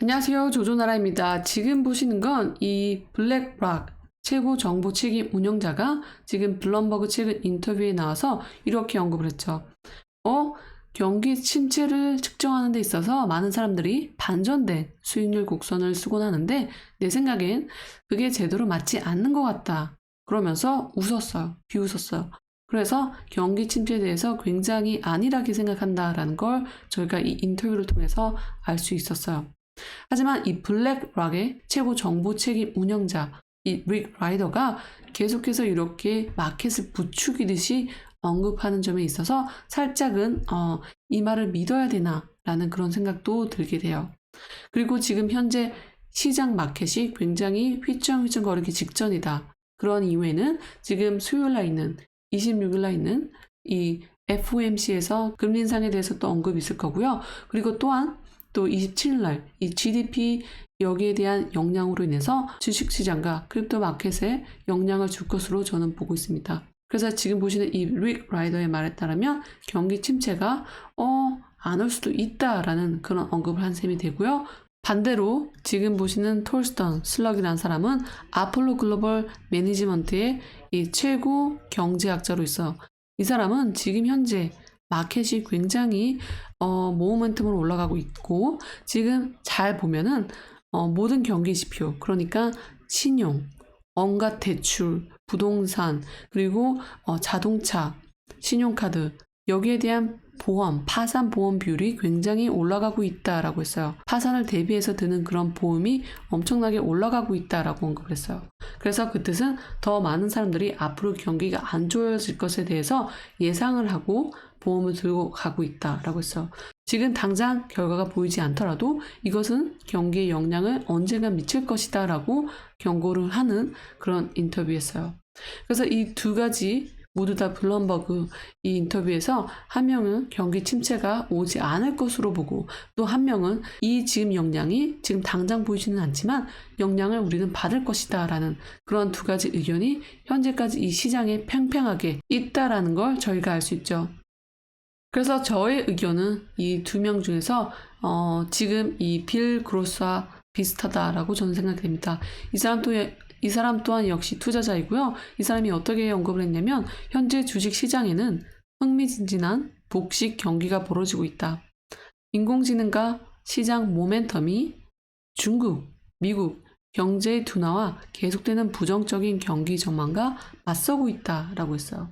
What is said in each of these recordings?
안녕하세요. 조조나라입니다. 지금 보시는 건 이 블랙락 최고 정보 책임 운영자가 지금 블럼버그 최근 인터뷰에 나와서 이렇게 언급을 했죠. 어, 경기 침체를 측정하는 데 있어서 많은 사람들이 반전된 수익률 곡선을 쓰곤 하는데 내 생각엔 그게 제대로 맞지 않는 것 같다. 그러면서 웃었어요. 비웃었어요. 그래서 경기 침체에 대해서 굉장히 안일하게 생각한다라는 걸 저희가 이 인터뷰를 통해서 알 수 있었어요. 하지만 이 블랙락의 최고 정보 책임 운영자 이릭 라이더가 계속해서 이렇게 마켓을 부추기듯이 언급하는 점에 있어서 살짝은 어, 이 말을 믿어야 되나 라는 그런 생각도 들게 돼요. 그리고 지금 현재 시장 마켓이 굉장히 휘청휘청 거리기 직전이다. 그런 이유에는 지금 수요일 날 있는 26일 날 있는 이 FOMC에서 금리 인상에 대해서 또 언급이 있을 거고요. 그리고 또한 또 27일 날이 GDP 여기에 대한 영향으로 인해서 주식시장과 크립토 마켓에 영향을 줄 것으로 저는 보고 있습니다. 그래서 지금 보시는 이 릭 라이더의 말에 따르면 경기 침체가 어, 안 올 수도 있다라는 그런 언급을 한 셈이 되고요. 반대로 지금 보시는 톨스턴 슬럭이라는 사람은 아폴로 글로벌 매니지먼트의 이 최고 경제학자로 있어요. 이 사람은 지금 현재 마켓이 굉장히 어, 모멘텀으로 올라가고 있고 지금 잘 보면은 어, 모든 경기 지표 그러니까 신용, 온갖 대출, 부동산 그리고 어, 자동차, 신용카드 여기에 대한 보험, 파산 보험 비율이 굉장히 올라가고 있다라고 했어요. 파산을 대비해서 드는 그런 보험이 엄청나게 올라가고 있다라고 언급을 했어요. 그래서 그 뜻은 더 많은 사람들이 앞으로 경기가 안 좋아질 것에 대해서 예상을 하고 보험을 들고 가고 있다라고 했어요. 지금 당장 결과가 보이지 않더라도 이것은 경기에 영향을 언젠가 미칠 것이다라고 경고를 하는 그런 인터뷰였어요. 그래서 이 두 가지 모두 다 블럼버그 이 인터뷰에서 한 명은 경기 침체가 오지 않을 것으로 보고 또 한 명은 이 지금 영향이 지금 당장 보이지는 않지만 영향을 우리는 받을 것이다 라는 그런 두 가지 의견이 현재까지 이 시장에 팽팽하게 있다라는 걸 저희가 알 수 있죠. 그래서 저의 의견은 이 두 명 중에서 어, 지금 이 빌 그로스와 비슷하다라고 저는 생각됩니다. 이 사람 또 이 사람 또한 역시 투자자이고요. 이 사람이 어떻게 언급을 했냐면 현재 주식 시장에는 흥미진진한 복식 경기가 벌어지고 있다. 인공지능과 시장 모멘텀이 중국, 미국 경제의 둔화와 계속되는 부정적인 경기 전망과 맞서고 있다라고 했어요.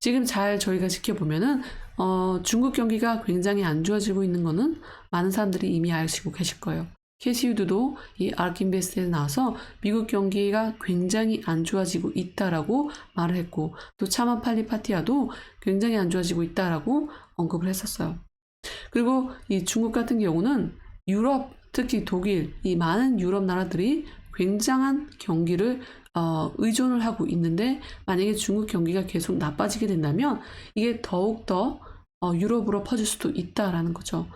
지금 잘 저희가 지켜보면은 어, 중국 경기가 굉장히 안 좋아지고 있는 거는 많은 사람들이 이미 아시고 계실 거예요. 캐시우드도 이 아르킨베스트에 나와서 미국 경기가 굉장히 안 좋아지고 있다라고 말을 했고 또 차만 팔리 파티아도 굉장히 안 좋아지고 있다라고 언급을 했었어요. 그리고 이 중국 같은 경우는 유럽 특히 독일 이 많은 유럽 나라들이 굉장한 경기를 어, 의존을 하고 있는데 만약에 중국 경기가 계속 나빠지게 된다면 이게 더욱 더 어, 유럽으로 퍼질 수도 있다라는 거죠.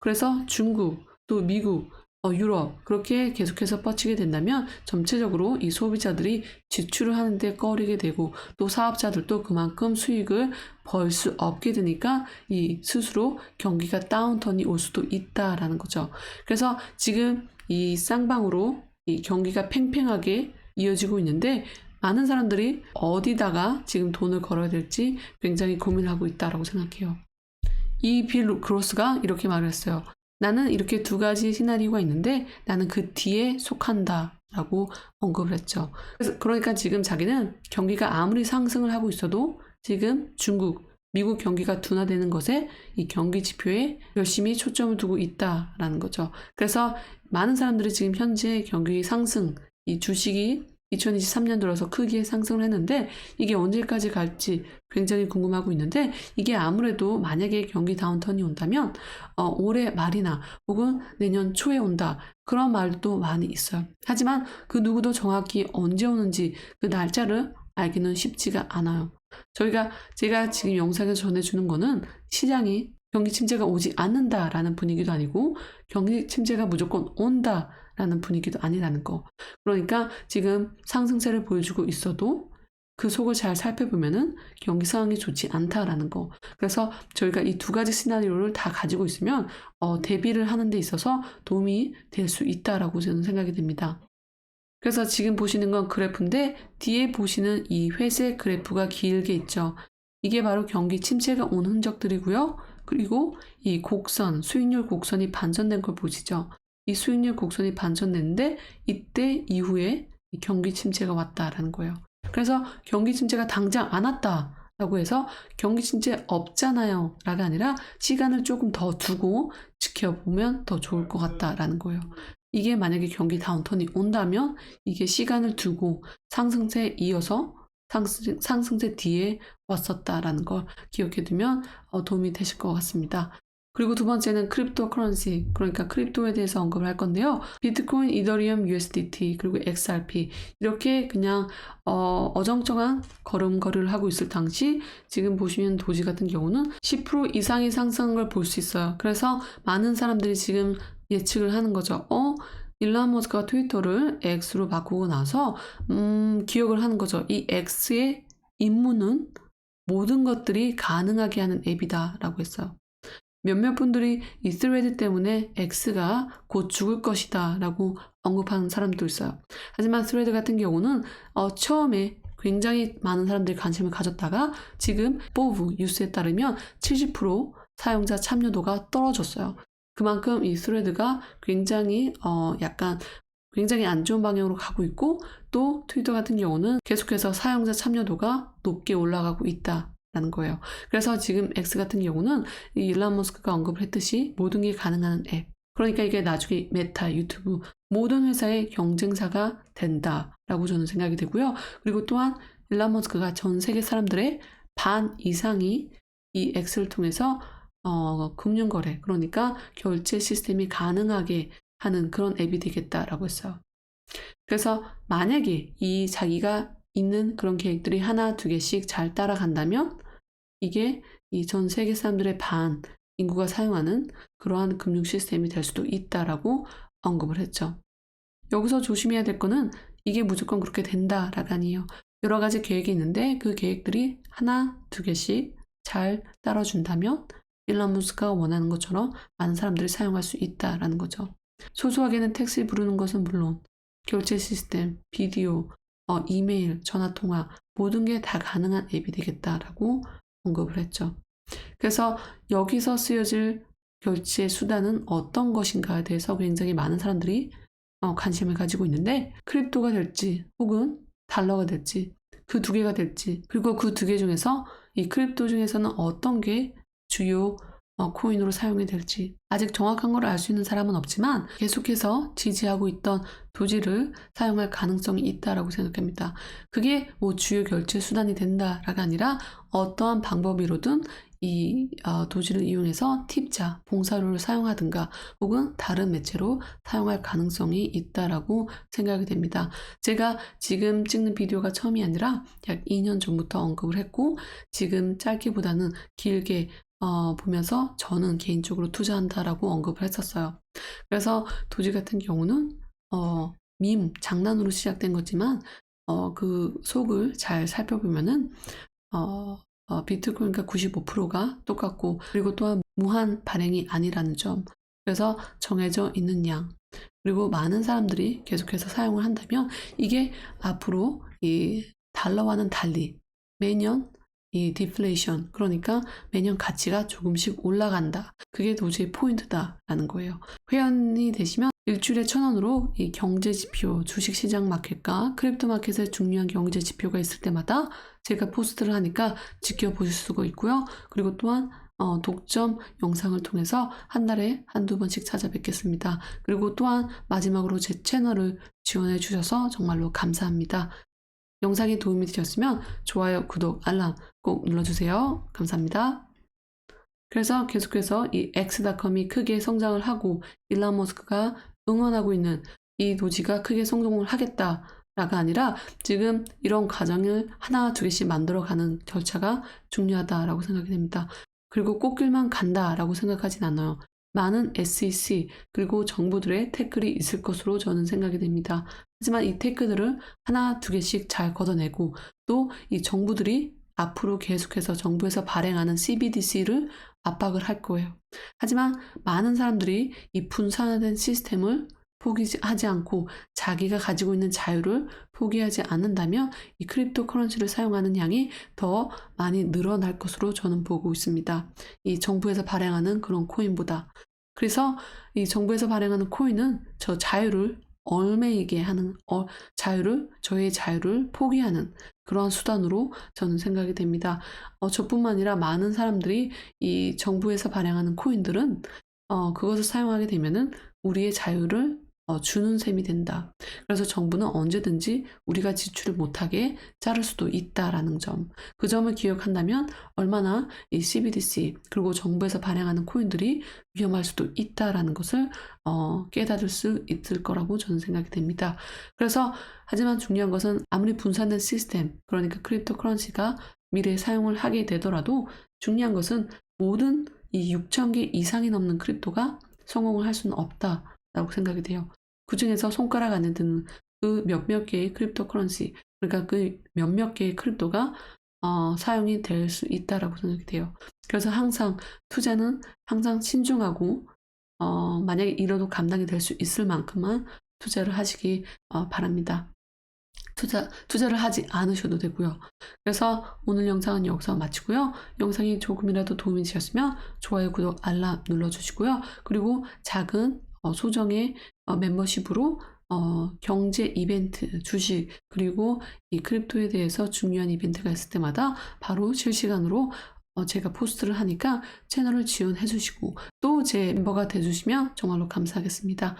그래서 중국 또 미국 어, 유럽 그렇게 계속해서 뻗치게 된다면 전체적으로 이 소비자들이 지출을 하는데 꺼리게 되고 또 사업자들도 그만큼 수익을 벌 수 없게 되니까 이 스스로 경기가 다운턴이 올 수도 있다라는 거죠. 그래서 지금 이 쌍방으로 이 경기가 팽팽하게 이어지고 있는데 많은 사람들이 어디다가 지금 돈을 걸어야 될지 굉장히 고민하고 있다라고 생각해요. 이 빌 그로스가 이렇게 말을 했어요. 나는 이렇게 두 가지 시나리오가 있는데 나는 그 뒤에 속한다. 라고 언급을 했죠. 그래서 그러니까 지금 자기는 경기가 아무리 상승을 하고 있어도 지금 중국, 미국 경기가 둔화되는 것에 이 경기 지표에 열심히 초점을 두고 있다라는 거죠. 그래서 많은 사람들이 지금 현재 경기 상승, 이 주식이 2023년 들어서 크게 상승을 했는데 이게 언제까지 갈지 굉장히 궁금하고 있는데 이게 아무래도 만약에 경기 다운턴이 온다면 어, 올해 말이나 혹은 내년 초에 온다 그런 말도 많이 있어요. 하지만 그 누구도 정확히 언제 오는지 그 날짜를 알기는 쉽지가 않아요. 저희가 제가 지금 영상에서 전해주는 거는 시장이 경기 침체가 오지 않는다라는 분위기도 아니고 경기 침체가 무조건 온다 라는 분위기도 아니라는 거. 그러니까 지금 상승세를 보여주고 있어도 그 속을 잘 살펴보면은 경기 상황이 좋지 않다라는 거. 그래서 저희가 이 두 가지 시나리오를 다 가지고 있으면 어, 대비를 하는 데 있어서 도움이 될 수 있다라고 저는 생각이 됩니다. 그래서 지금 보시는 건 그래프인데 뒤에 보시는 이 회색 그래프가 길게 있죠. 이게 바로 경기 침체가 온 흔적들이고요. 그리고 이 곡선, 수익률 곡선이 반전된 걸 보시죠. 이 수익률 곡선이 반전됐는데 이때 이후에 이 경기 침체가 왔다라는 거예요. 그래서 경기 침체가 당장 안 왔다 라고 해서 경기 침체 없잖아요. 라가 아니라 시간을 조금 더 두고 지켜보면 더 좋을 것 같다라는 거예요. 이게 만약에 경기 다운턴이 온다면 이게 시간을 두고 상승세 이어서 상승, 상승세 뒤에 왔었다라는 걸 기억해 두면 어, 도움이 되실 것 같습니다. 그리고 두 번째는 크립토 커런시, 그러니까 크립토에 대해서 언급을 할 건데요. 비트코인, 이더리움, USDT, 그리고 XRP 이렇게 그냥 어, 어정쩡한 걸음걸이를 하고 있을 당시 지금 보시면 도지 같은 경우는 10% 이상의 상승한 걸 볼 수 있어요. 그래서 많은 사람들이 지금 예측을 하는 거죠. 어? 일론 머스크가 트위터를 X로 바꾸고 나서 음, 기억을 하는 거죠. 이 X의 임무는 모든 것들이 가능하게 하는 앱이다라고 했어요. 몇몇 분들이 이 스레드 때문에 X가 곧 죽을 것이다 라고 언급하는 사람도 있어요. 하지만 스레드 같은 경우는 어, 처음에 굉장히 많은 사람들이 관심을 가졌다가 지금 보브 뉴스에 따르면 70% 사용자 참여도가 떨어졌어요. 그만큼 이 스레드가 굉장히 어, 약간 굉장히 안 좋은 방향으로 가고 있고 또 트위터 같은 경우는 계속해서 사용자 참여도가 높게 올라가고 있다. 라는 거예요. 그래서 지금 X 같은 경우는 이 일론 머스크가 언급을 했듯이 모든 게 가능한 앱. 그러니까 이게 나중에 메타, 유튜브 모든 회사의 경쟁사가 된다라고 저는 생각이 되고요. 그리고 또한 일론 머스크가 전 세계 사람들의 반 이상이 이 X를 통해서 어, 금융거래, 그러니까 결제 시스템이 가능하게 하는 그런 앱이 되겠다라고 했어요. 그래서 만약에 이 자기가 있는 그런 계획들이 하나, 두 개씩 잘 따라간다면 이게 이 전 세계 사람들의 반 인구가 사용하는 그러한 금융 시스템이 될 수도 있다라고 언급을 했죠. 여기서 조심해야 될 거는 이게 무조건 그렇게 된다라가 아니에요. 여러 가지 계획이 있는데 그 계획들이 하나, 두 개씩 잘 따라준다면 일론 머스크가 원하는 것처럼 많은 사람들이 사용할 수 있다라는 거죠. 소소하게는 택시 부르는 것은 물론 결제 시스템, 비디오, 어, 이메일, 전화 통화 모든 게 다 가능한 앱이 되겠다라고 언급을 했죠. 그래서 여기서 쓰여질 결제 수단은 어떤 것인가에 대해서 굉장히 많은 사람들이 어, 관심을 가지고 있는데 크립토가 될지 혹은 달러가 될지 그 두 개가 될지 그리고 그 두 개 중에서 이 크립토 중에서는 어떤 게 주요 어, 코인으로 사용이 될지 아직 정확한 걸 알 수 있는 사람은 없지만 계속해서 지지하고 있던 도지를 사용할 가능성이 있다라고 생각합니다. 그게 뭐 주요 결제 수단이 된다라가 아니라 어떠한 방법으로든 이 어, 도지를 이용해서 팁자, 봉사료를 사용하든가 혹은 다른 매체로 사용할 가능성이 있다라고 생각이 됩니다. 제가 지금 찍는 비디오가 처음이 아니라 약 2년 전부터 언급을 했고 지금 짧게보다는 길게 어, 보면서 저는 개인적으로 투자한다라고 언급을 했었어요. 그래서 도지 같은 경우는 어, 밈, 장난으로 시작된 거지만 어, 그 속을 잘 살펴보면은 어, 어, 비트코인과 95%가 똑같고 그리고 또한 무한 발행이 아니라는 점 그래서 정해져 있는 양 그리고 많은 사람들이 계속해서 사용을 한다면 이게 앞으로 이 달러와는 달리 매년 이 디플레이션 그러니까 매년 가치가 조금씩 올라간다. 그게 도저히 포인트다라는 거예요. 회원이 되시면 일주일에 천 원으로 이 경제 지표, 주식 시장 마켓과 크립토 마켓의 중요한 경제 지표가 있을 때마다 제가 포스트를 하니까 지켜보실 수가 있고요. 그리고 또한 어, 독점 영상을 통해서 한 달에 한두 번씩 찾아뵙겠습니다. 그리고 또한 마지막으로 제 채널을 지원해 주셔서 정말로 감사합니다. 영상이 도움이 되셨으면 좋아요, 구독, 알람 꼭 눌러주세요. 감사합니다. 그래서 계속해서 이 X.com이 크게 성장을 하고 일론 머스크가 응원하고 있는 이 도지가 크게 성공을 하겠다 라가 아니라 지금 이런 과정을 하나 두 개씩 만들어가는 절차가 중요하다라고 생각이 됩니다. 그리고 꽃길만 간다라고 생각하진 않아요. 많은 SEC 그리고 정부들의 태클이 있을 것으로 저는 생각이 됩니다. 하지만 이 태클들을 하나 두 개씩 잘 걷어내고 또 이 정부들이 앞으로 계속해서 정부에서 발행하는 CBDC를 압박을 할 거예요. 하지만 많은 사람들이 이 분산화된 시스템을 포기하지 않고 자기가 가지고 있는 자유를 포기하지 않는다면 이 크립토 커런시를 사용하는 양이 더 많이 늘어날 것으로 저는 보고 있습니다. 이 정부에서 발행하는 그런 코인보다. 그래서 이 정부에서 발행하는 코인은 저 자유를 얼매이게 하는 어, 자유를 저의 자유를 포기하는 그러한 수단으로 저는 생각이 됩니다. 어, 저뿐만 아니라 많은 사람들이 이 정부에서 발행하는 코인들은 어, 그것을 사용하게 되면은 우리의 자유를 어, 주는 셈이 된다. 그래서 정부는 언제든지 우리가 지출을 못하게 자를 수도 있다라는 점. 그 점을 기억한다면 얼마나 이 CBDC 그리고 정부에서 발행하는 코인들이 위험할 수도 있다라는 것을 어, 깨달을 수 있을 거라고 저는 생각이 됩니다. 그래서 하지만 중요한 것은 아무리 분산된 시스템, 그러니까 크립토 커런시가 미래에 사용을 하게 되더라도 중요한 것은 모든 이 6천 개 이상이 넘는 크립토가 성공을 할 수는 없다 라고 생각이 돼요. 그 중에서 손가락 안에 드는 그 몇몇 개의 크립토 커런시, 그러니까 그 몇몇 개의 크립토가 어, 사용이 될 수 있다라고 생각이 돼요. 그래서 항상 투자는 항상 신중하고 어, 만약에 잃어도 감당이 될 수 있을 만큼만 투자를 하시기 어, 바랍니다. 투자, 투자를 하지 않으셔도 되고요. 그래서 오늘 영상은 여기서 마치고요. 영상이 조금이라도 도움이 되셨으면 좋아요, 구독, 알람 눌러주시고요. 그리고 작은 어, 소정의 어, 멤버십으로 어, 경제 이벤트, 주식, 그리고 이 크립토에 대해서 중요한 이벤트가 있을 때마다 바로 실시간으로 어, 제가 포스트를 하니까 채널을 지원해 주시고 또 제 멤버가 돼 주시면 정말로 감사하겠습니다.